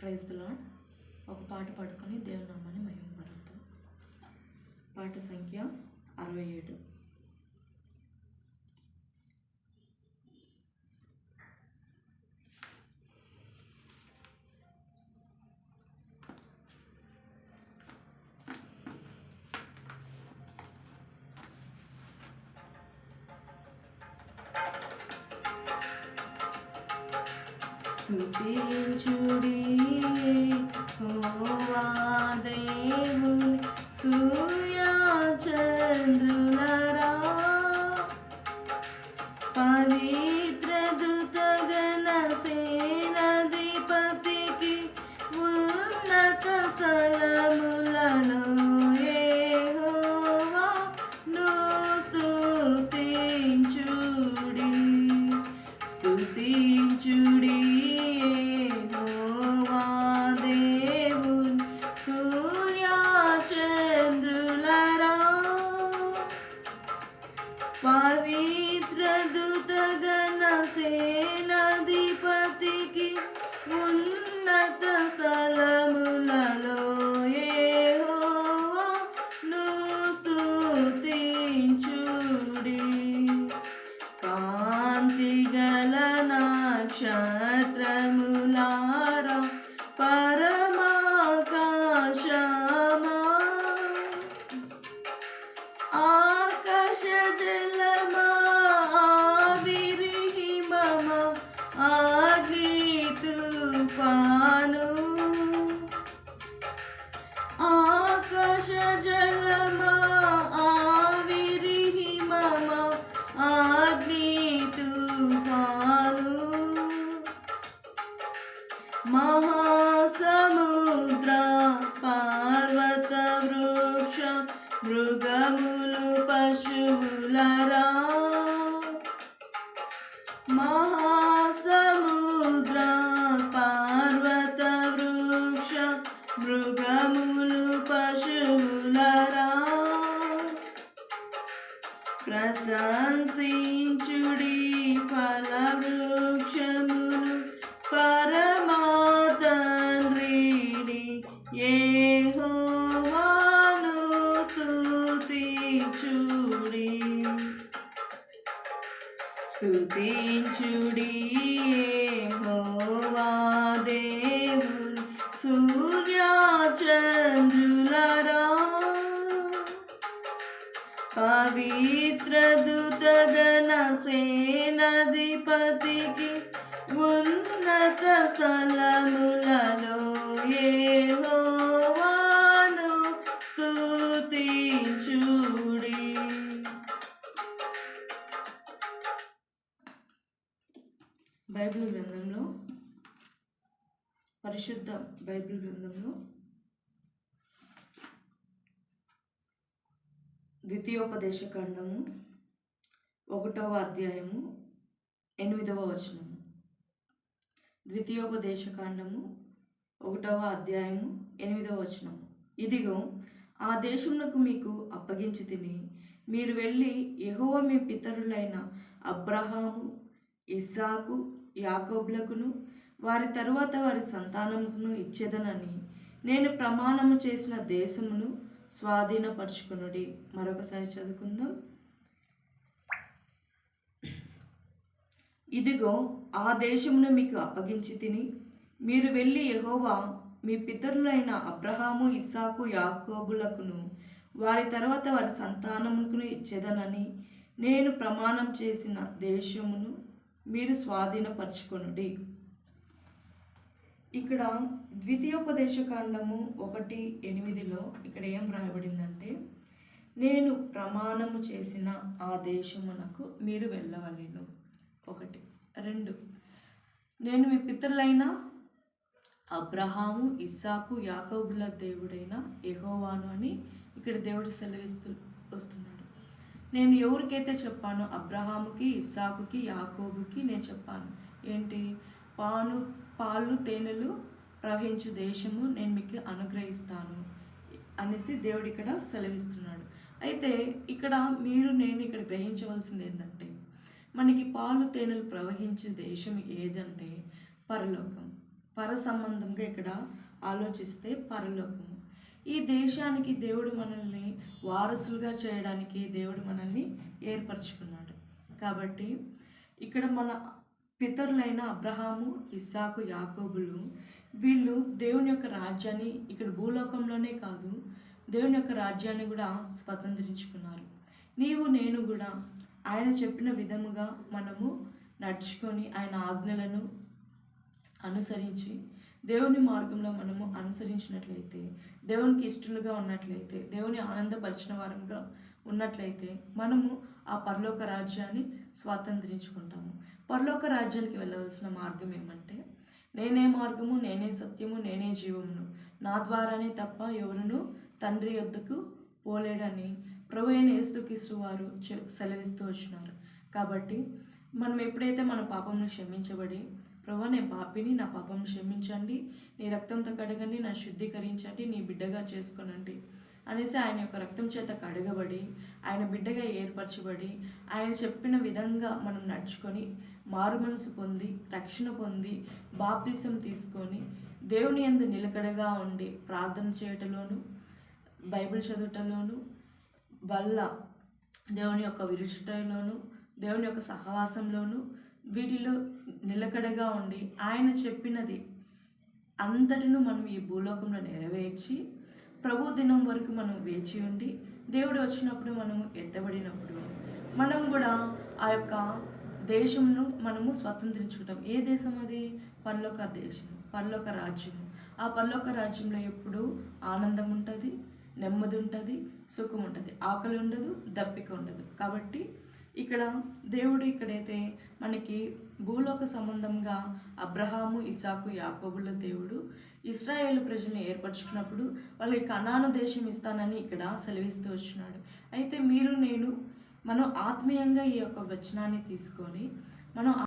Praise lord ఒక పాట పాడుకొని దేవునామాన్ని మహిమపరుద్దాం. పాట సంఖ్య అరవై ఏడు. देव जुड़ी हुआ देव सूर्या चंद्र पवित्र ಪವಿತ್ರ ದುತಗನ ಸೇ మహాసముద్ర పర్వత వృక్ష మృగములు పశువులరా మహాసముద్ర పర్వత వృక్ష మృగములు ప్రశంసించుడి ఫల వృక్షములు పరమాతండ్రిని యెహోవాను స్తుతించుడి. స్తుతించుడి యెహోవా హోవా సూర్య సూర్యాచంద్ర పవిత్ర దూతగణ సేనాధిపతికి ఉన్నత స్థలములలో ఏ యెహోవాను స్తుతించుడి. బైబిల్ గ్రంథంలో పరిశుద్ధ బైబిల్ గ్రంథంలో ద్వితీయోపదేశ ఖండము ఒకటవ అధ్యాయము ఎనిమిదవ వచనము. ద్వితీయోపదేశ ఖండము ఒకటవ అధ్యాయము ఎనిమిదవ వచనము. ఇదిగో ఆ దేశమునకు మీకు అప్పగించి తిని మీరు వెళ్ళి ఎహోవ మీ పితరులైన అబ్రహాము ఇస్సాకు యాకోబులకును వారి తరువాత వారి సంతానమును ఇచ్చేదనని నేను ప్రమాణము చేసిన దేశమును స్వాధీనపరుచుకునుడి. మరొకసారి చదువుకుందాం. ఇదిగో ఆ దేశమును మీకు అప్పగించి తిని మీరు వెళ్ళి ఎగోవా మీ పితరులైన అబ్రహాము ఇస్సాకు యాకోబులకును వారి తర్వాత వారి సంతానమును ఇచ్చేదనని నేను ప్రమాణం చేసిన దేశమును మీరు స్వాధీనపరచుకొనుడి. ఇక్కడ ద్వితీయోపదేశ కాండము ఒకటి ఎనిమిదిలో ఇక్కడ ఏం రాయబడిందంటే నేను ప్రమాణము చేసిన ఆ దేశమునకు మీరు వెళ్ళవలేను. ఒకటి. రెండు. నేను మీ పితరులైన అబ్రహాము ఇస్సాకు యాకబుల దేవుడైన ఎహోవాను అని ఇక్కడ దేవుడు సెలవిస్తూ వస్తున్నాడు. నేను ఎవరికైతే చెప్పానో అబ్రహాముకి ఇస్సాకుకి యాకోబుకి నేను చెప్పాను. ఏంటి? పాను పాలు తేనెలు ప్రవహించు దేశము నేను మీకు అనుగ్రహిస్తాను అనేసి దేవుడు ఇక్కడ సెలవిస్తున్నాడు. అయితే ఇక్కడ మీరు నేను ఇక్కడ గ్రహించవలసింది ఏంటంటే మనకి పాలు తేనెలు ప్రవహించే దేశం ఏదంటే పరలోకం. పర సంబంధంగా ఇక్కడ ఆలోచిస్తే పరలోకము. ఈ దేశానికి దేవుడు మనల్ని వారసులుగా చేయడానికి దేవుడు మనల్ని ఏర్పరచుకున్నాడు. కాబట్టి ఇక్కడ మన పితరులైన అబ్రహాము ఇస్సాకు యాకోబులు వీళ్ళు దేవుని యొక్క రాజ్యాన్ని ఇక్కడ భూలోకంలోనే కాదు దేవుని యొక్క రాజ్యాన్ని కూడా స్వతంత్రించుకున్నారు. నీవు నేను కూడా ఆయన చెప్పిన విధముగా మనము నడుచుకొని ఆయన ఆజ్ఞలను అనుసరించి దేవుని మార్గంలో మనము అనుసరించినట్లయితే దేవునికి ఇష్టలుగా ఉన్నట్లయితే దేవుని ఆనందపరిచిన వారంగా ఉన్నట్లయితే మనము ఆ పరలోక రాజ్యాన్ని స్వాతంత్రించుకుంటాము. పరలోక రాజ్యానికి వెళ్ళవలసిన మార్గం ఏమంటే నేనే మార్గము నేనే సత్యము నేనే జీవమును. నా ద్వారానే తప్ప ఎవరును తండ్రి యొద్దకు పోలేడని ప్రభు అయిన యేసుక్రీస్తు వారు చె- సెలవిస్తూ వచ్చినారు. కాబట్టి మనం ఎప్పుడైతే మన పాపమును క్షమించబడి ప్రభా నేను పాపిని నా పాపం క్షమించండి నీ రక్తంతో కడగండి నా శుద్ధీకరించండి నీ బిడ్డగా చేసుకోనండి అనేసి ఆయన యొక్క రక్తం చేత కడగబడి ఆయన బిడ్డగా ఏర్పరచబడి ఆయన చెప్పిన విధంగా మనం నడుచుకొని మారు మనసు పొంది రక్షణ పొంది బాప్తీసం తీసుకొని దేవుని యందు నిలకడగా ఉండి ప్రార్థన చేయటంలోను బైబిల్ చదువుటలోను వల్ల దేవుని యొక్క విరుచుటలోను దేవుని యొక్క సహవాసంలోను వీటిలో నిలకడగా ఉండి ఆయన చెప్పినది అంతటిను మనం ఈ భూలోకంలో నెరవేర్చి ప్రభు దినం వరకు మనం వేచి ఉండి దేవుడు వచ్చినప్పుడు మనము ఎత్తబడినప్పుడు మనం కూడా ఆ యొక్క దేశంను మనము స్వతంత్రించుకుంటాం. ఏ దేశం అది? పర్లోక దేశం పర్లోక రాజ్యం. ఆ పర్లోక రాజ్యంలో ఎప్పుడు ఆనందం ఉంటుంది నెమ్మది ఉంటుంది సుఖం ఉంటుంది. ఆకలి ఉండదు దప్పిక ఉండదు. కాబట్టి ఇక్కడ దేవుడు ఇక్కడైతే మనకి భూలోక సంబంధంగా అబ్రహాము ఇసాకు యాకోబుల దేవుడు ఇస్రాయేల్ ప్రజల్ని ఏర్పరచుకున్నప్పుడు వాళ్ళకి కణాను దేశం ఇస్తానని ఇక్కడ సెలవిస్తూ వచ్చినాడు. అయితే మీరు నేను మనం ఆత్మీయంగా ఈ యొక్క వచనాన్ని తీసుకొని మనం